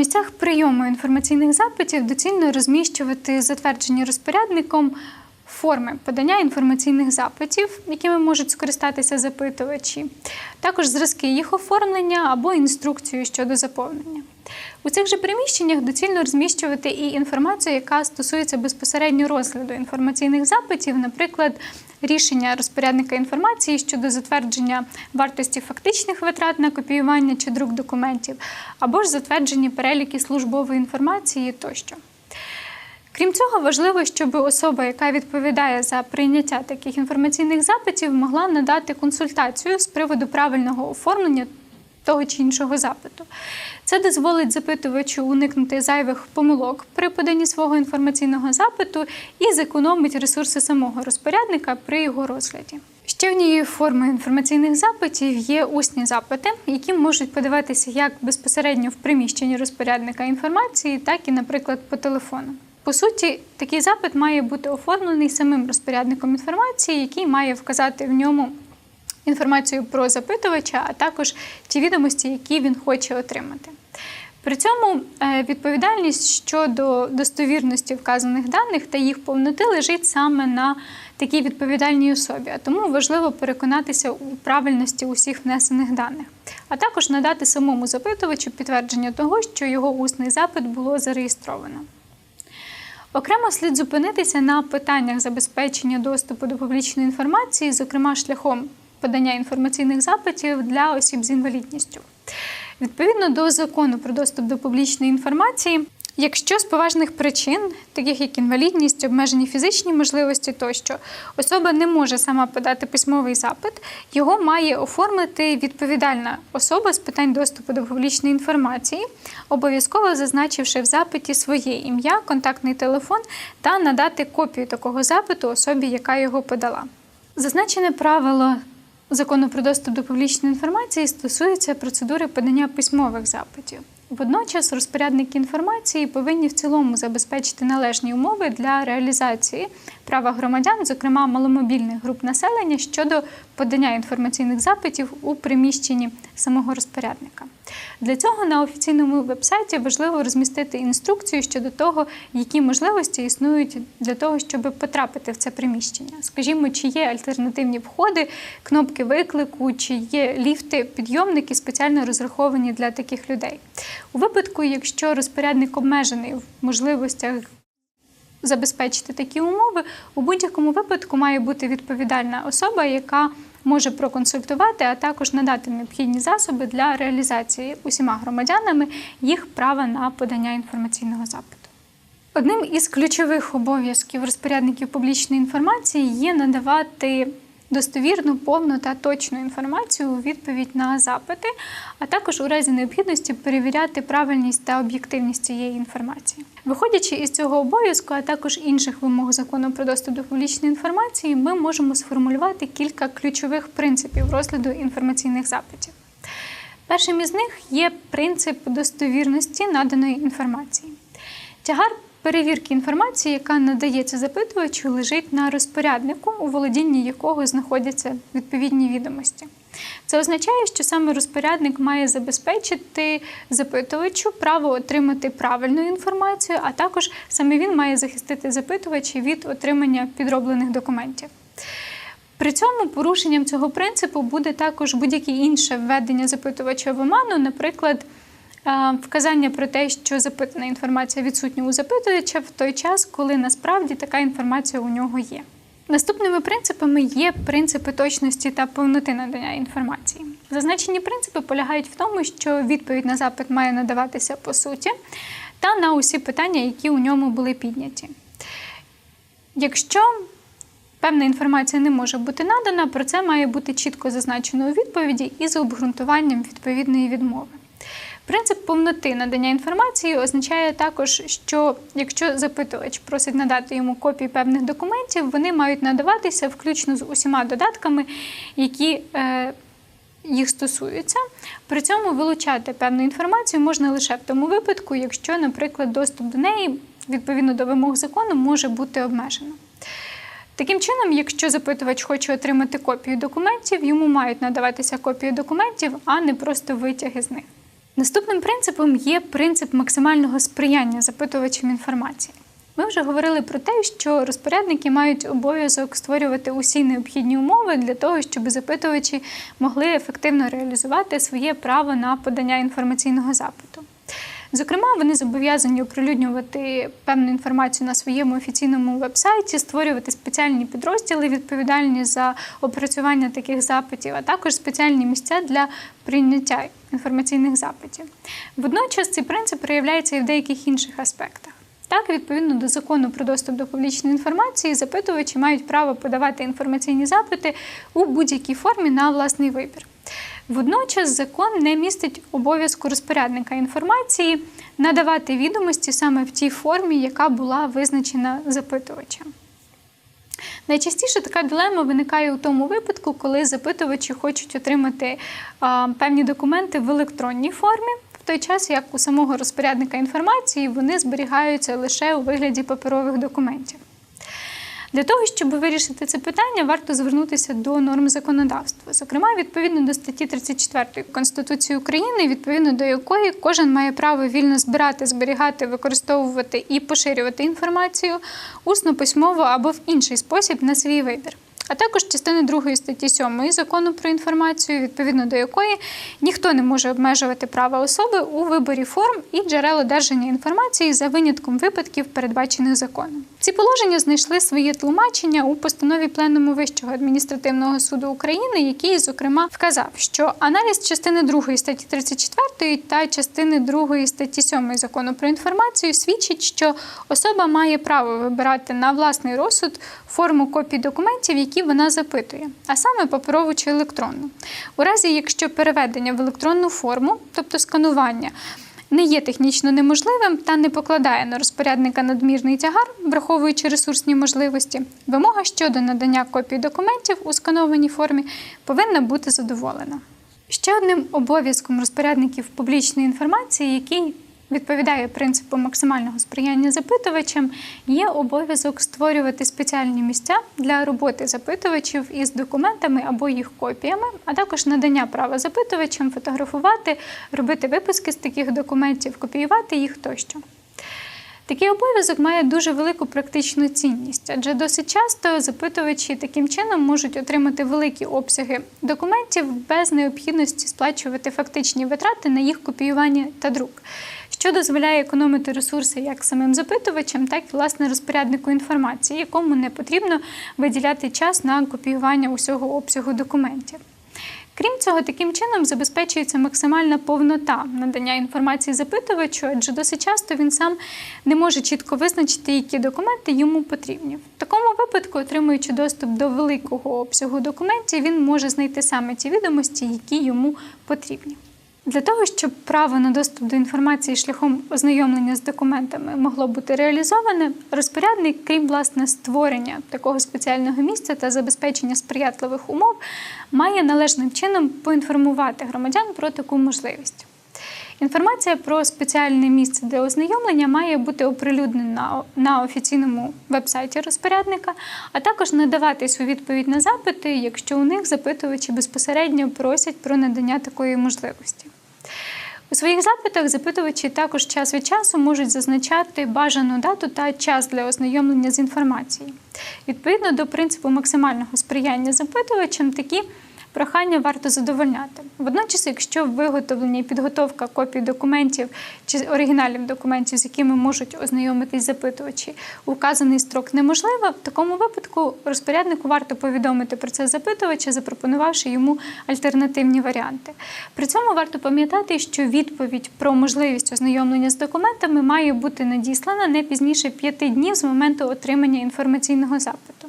місцях прийому інформаційних запитів доцільно розміщувати затверджені розпорядником форми подання інформаційних запитів, якими можуть скористатися запитувачі, також зразки їх оформлення або інструкцію щодо заповнення. У цих же приміщеннях доцільно розміщувати і інформацію, яка стосується безпосередньо розгляду інформаційних запитів, наприклад, рішення розпорядника інформації щодо затвердження вартості фактичних витрат на копіювання чи друк документів, або ж затвердження переліки службової інформації тощо. Крім цього, важливо, щоб особа, яка відповідає за прийняття таких інформаційних запитів, могла надати консультацію з приводу правильного оформлення того чи іншого запиту. Це дозволить запитувачу уникнути зайвих помилок при поданні свого інформаційного запиту і зекономить ресурси самого розпорядника при його розгляді. Ще однією формою інформаційних запитів є усні запити, які можуть подаватися як безпосередньо в приміщенні розпорядника інформації, так і, наприклад, по телефону. По суті, такий запит має бути оформлений самим розпорядником інформації, який має вказати в ньому інформацію про запитувача, а також ті відомості, які він хоче отримати. При цьому е, відповідальність щодо достовірності вказаних даних та їх повноти лежить саме на такій відповідальній особі, а тому важливо переконатися у правильності усіх внесених даних, а також надати самому запитувачу підтвердження того, що його усний запит було зареєстровано. Окремо слід зупинитися на питаннях забезпечення доступу до публічної інформації, зокрема шляхом подання інформаційних запитів для осіб з інвалідністю. Відповідно до закону про доступ до публічної інформації, якщо з поважних причин, таких як інвалідність, обмежені фізичні можливості тощо, особа не може сама подати письмовий запит, його має оформити відповідальна особа з питань доступу до публічної інформації, обов'язково зазначивши в запиті своє ім'я, контактний телефон та надати копію такого запиту особі, яка його подала. Зазначене правило закону про доступ до публічної інформації стосується процедури подання письмових запитів. Водночас розпорядники інформації повинні в цілому забезпечити належні умови для реалізації права громадян, зокрема маломобільних груп населення, щодо подання інформаційних запитів у приміщенні самого розпорядника. Для цього на офіційному вебсайті важливо розмістити інструкцію щодо того, які можливості існують для того, щоб потрапити в це приміщення. Скажімо, чи є альтернативні входи, кнопки виклику, чи є ліфти, підйомники спеціально розраховані для таких людей. У випадку, якщо розпорядник обмежений в можливостях забезпечити такі умови, у будь-якому випадку має бути відповідальна особа, яка може проконсультувати, а також надати необхідні засоби для реалізації усіма громадянами їх права на подання інформаційного запиту. Одним із ключових обов'язків розпорядників публічної інформації є надавати достовірну, повну та точну інформацію у відповідь на запити, а також у разі необхідності перевіряти правильність та об'єктивність цієї інформації. Виходячи із цього обов'язку, а також інших вимог закону про доступ до публічної інформації, ми можемо сформулювати кілька ключових принципів розгляду інформаційних запитів. Першим із них є принцип достовірності наданої інформації. Тягар перевірки інформації, яка надається запитувачу, лежить на розпоряднику, у володінні якого знаходяться відповідні відомості. Це означає, що саме розпорядник має забезпечити запитувачу право отримати правильну інформацію, а також саме він має захистити запитувача від отримання підроблених документів. При цьому порушенням цього принципу буде також будь-яке інше введення запитувача в оману, наприклад. Вказання про те, що запитана інформація відсутня у запитувача в той час, коли насправді така інформація у нього є. Наступними принципами є принципи точності та повноти надання інформації. Зазначені принципи полягають в тому, що відповідь на запит має надаватися по суті та на усі питання, які у ньому були підняті. Якщо певна інформація не може бути надана, про це має бути чітко зазначено у відповіді і за обґрунтуванням відповідної відмови. Принцип повноти надання інформації означає також, що якщо запитувач просить надати йому копії певних документів, вони мають надаватися включно з усіма додатками, які е, їх стосуються. При цьому вилучати певну інформацію можна лише в тому випадку, якщо, наприклад, доступ до неї відповідно до вимог закону може бути обмежено. Таким чином, якщо запитувач хоче отримати копію документів, йому мають надаватися копії документів, а не просто витяги з них. Наступним принципом є принцип максимального сприяння запитувачам інформації. Ми вже говорили про те, що розпорядники мають обов'язок створювати усі необхідні умови для того, щоб запитувачі могли ефективно реалізувати своє право на подання інформаційного запиту. Зокрема, вони зобов'язані оприлюднювати певну інформацію на своєму офіційному вебсайті, створювати спеціальні підрозділи, відповідальні за опрацювання таких запитів, а також спеціальні місця для прийняття інформаційних запитів. Водночас цей принцип проявляється і в деяких інших аспектах. Так, відповідно до закону про доступ до публічної інформації, запитувачі мають право подавати інформаційні запити у будь-якій формі на власний вибір. Водночас закон не містить обов'язку розпорядника інформації надавати відомості саме в тій формі, яка була визначена запитувачем. Найчастіше така дилема виникає у тому випадку, коли запитувачі хочуть отримати а, певні документи в електронній формі, в той час як у самого розпорядника інформації вони зберігаються лише у вигляді паперових документів. Для того, щоб вирішити це питання, варто звернутися до норм законодавства, зокрема, відповідно до статті 34 Конституції України, відповідно до якої кожен має право вільно збирати, зберігати, використовувати і поширювати інформацію усно, письмово або в інший спосіб на свій вибір. А також частини 2 статті 7 закону про інформацію, відповідно до якої ніхто не може обмежувати права особи у виборі форм і джерел одержання інформації за винятком випадків, передбачених законом. Ці положення знайшли своє тлумачення у постанові Пленуму Вищого адміністративного суду України, який, зокрема, вказав, що аналіз частини 2 статті 34 та частини 2 статті 7 закону про інформацію свідчить, що особа має право вибирати на власний розсуд форму копій документів, які вона запитує, а саме паперову чи електронну. У разі, якщо переведення в електронну форму, тобто сканування, не є технічно неможливим та не покладає на розпорядника надмірний тягар, враховуючи ресурсні можливості, вимога щодо надання копій документів у сканованій формі повинна бути задоволена. Ще одним обов'язком розпорядників публічної інформації, який відповідає принципу максимального сприяння запитувачам, є обов'язок створювати спеціальні місця для роботи запитувачів із документами або їх копіями, а також надання права запитувачам фотографувати, робити виписки з таких документів, копіювати їх тощо. Такий обов'язок має дуже велику практичну цінність, адже досить часто запитувачі таким чином можуть отримати великі обсяги документів без необхідності сплачувати фактичні витрати на їх копіювання та друк, що дозволяє економити ресурси як самим запитувачам, так і власне розпоряднику інформації, якому не потрібно виділяти час на копіювання усього обсягу документів. Крім цього, таким чином забезпечується максимальна повнота надання інформації запитувачу, адже досить часто він сам не може чітко визначити, які документи йому потрібні. В такому випадку, отримуючи доступ до великого обсягу документів, він може знайти саме ті відомості, які йому потрібні. Для того, щоб право на доступ до інформації шляхом ознайомлення з документами могло бути реалізоване, розпорядник, крім власне створення такого спеціального місця та забезпечення сприятливих умов, має належним чином поінформувати громадян про таку можливість. Інформація про спеціальне місце для ознайомлення має бути оприлюднена на офіційному вебсайті розпорядника, а також надаватись у відповідь на запити, якщо у них запитувачі безпосередньо просять про надання такої можливості. У своїх запитах запитувачі також час від часу можуть зазначати бажану дату та час для ознайомлення з інформацією. Відповідно до принципу максимального сприяння запитувачам, такі прохання варто задовольняти. Водночас, якщо виготовлення і підготовка копій документів чи оригіналів документів, з якими можуть ознайомитись запитувачі, у вказаний строк неможлива, в такому випадку розпоряднику варто повідомити про це запитувача, запропонувавши йому альтернативні варіанти. При цьому варто пам'ятати, що відповідь про можливість ознайомлення з документами має бути надіслана не пізніше п'яти днів з моменту отримання інформаційного запиту.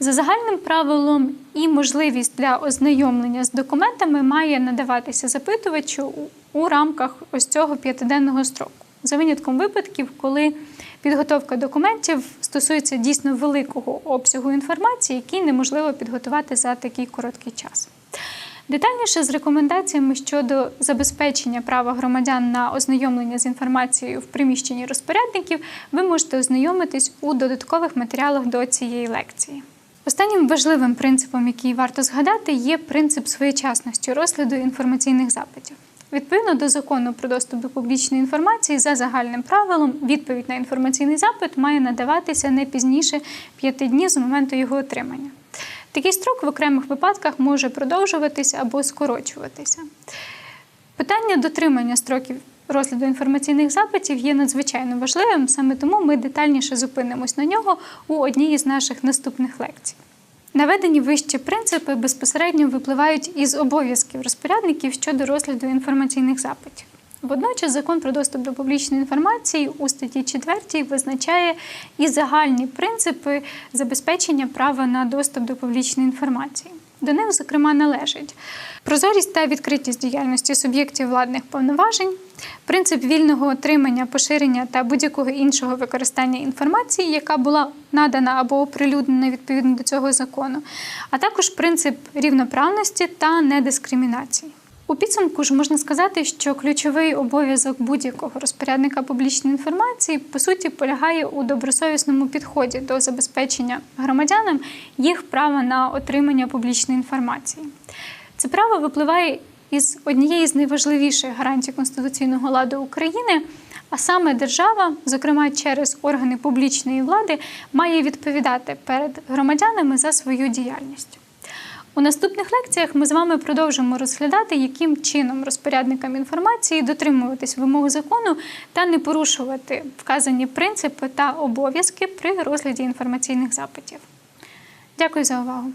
За загальним правилом і можливість для ознайомлення з документами має надаватися запитувачу у, рамках ось цього п'ятиденного строку, за винятком випадків, коли підготовка документів стосується дійсно великого обсягу інформації, який неможливо підготувати за такий короткий час. Детальніше з рекомендаціями щодо забезпечення права громадян на ознайомлення з інформацією в приміщенні розпорядників, ви можете ознайомитись у додаткових матеріалах до цієї лекції. Останнім важливим принципом, який варто згадати, є принцип своєчасності розгляду інформаційних запитів. Відповідно до закону про доступ до публічної інформації, за загальним правилом, відповідь на інформаційний запит має надаватися не пізніше п'яти днів з моменту його отримання. Такий строк в окремих випадках може продовжуватися або скорочуватися. Питання дотримання строків розгляду інформаційних запитів є надзвичайно важливим, саме тому ми детальніше зупинимось на нього у одній із наших наступних лекцій. Наведені вище принципи безпосередньо випливають із обов'язків розпорядників щодо розгляду інформаційних запитів. Водночас закон про доступ до публічної інформації у статті 4 визначає і загальні принципи забезпечення права на доступ до публічної інформації. До них, зокрема, належить прозорість та відкритість діяльності суб'єктів владних повноважень, принцип вільного отримання, поширення та будь-якого іншого використання інформації, яка була надана або оприлюднена відповідно до цього закону, а також принцип рівноправності та недискримінації. У підсумку ж можна сказати, що ключовий обов'язок будь-якого розпорядника публічної інформації по суті полягає у добросовісному підході до забезпечення громадянам їх права на отримання публічної інформації. Це право випливає із однієї з найважливіших гарантій конституційного ладу України. А саме держава, зокрема через органи публічної влади, має відповідати перед громадянами за свою діяльність. У наступних лекціях ми з вами продовжимо розглядати, яким чином розпорядникам інформації дотримуватись вимог закону та не порушувати вказані принципи та обов'язки при розгляді інформаційних запитів. Дякую за увагу.